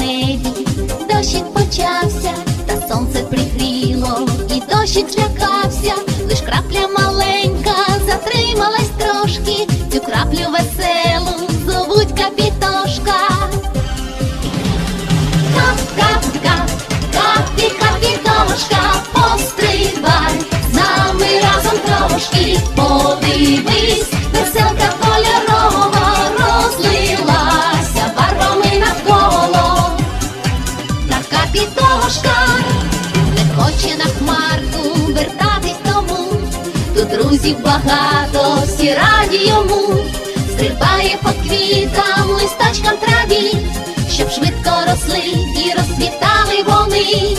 небі, дощик почався, та сонце пригріло, і дощик злякався, лиш крапля мале. Та капітошка не хоче на хмарку вертатись тому. Тут друзів багато, всі раді йому, стрибає по квітам, листочкам траві, щоб швидко росли і розцвітали вони.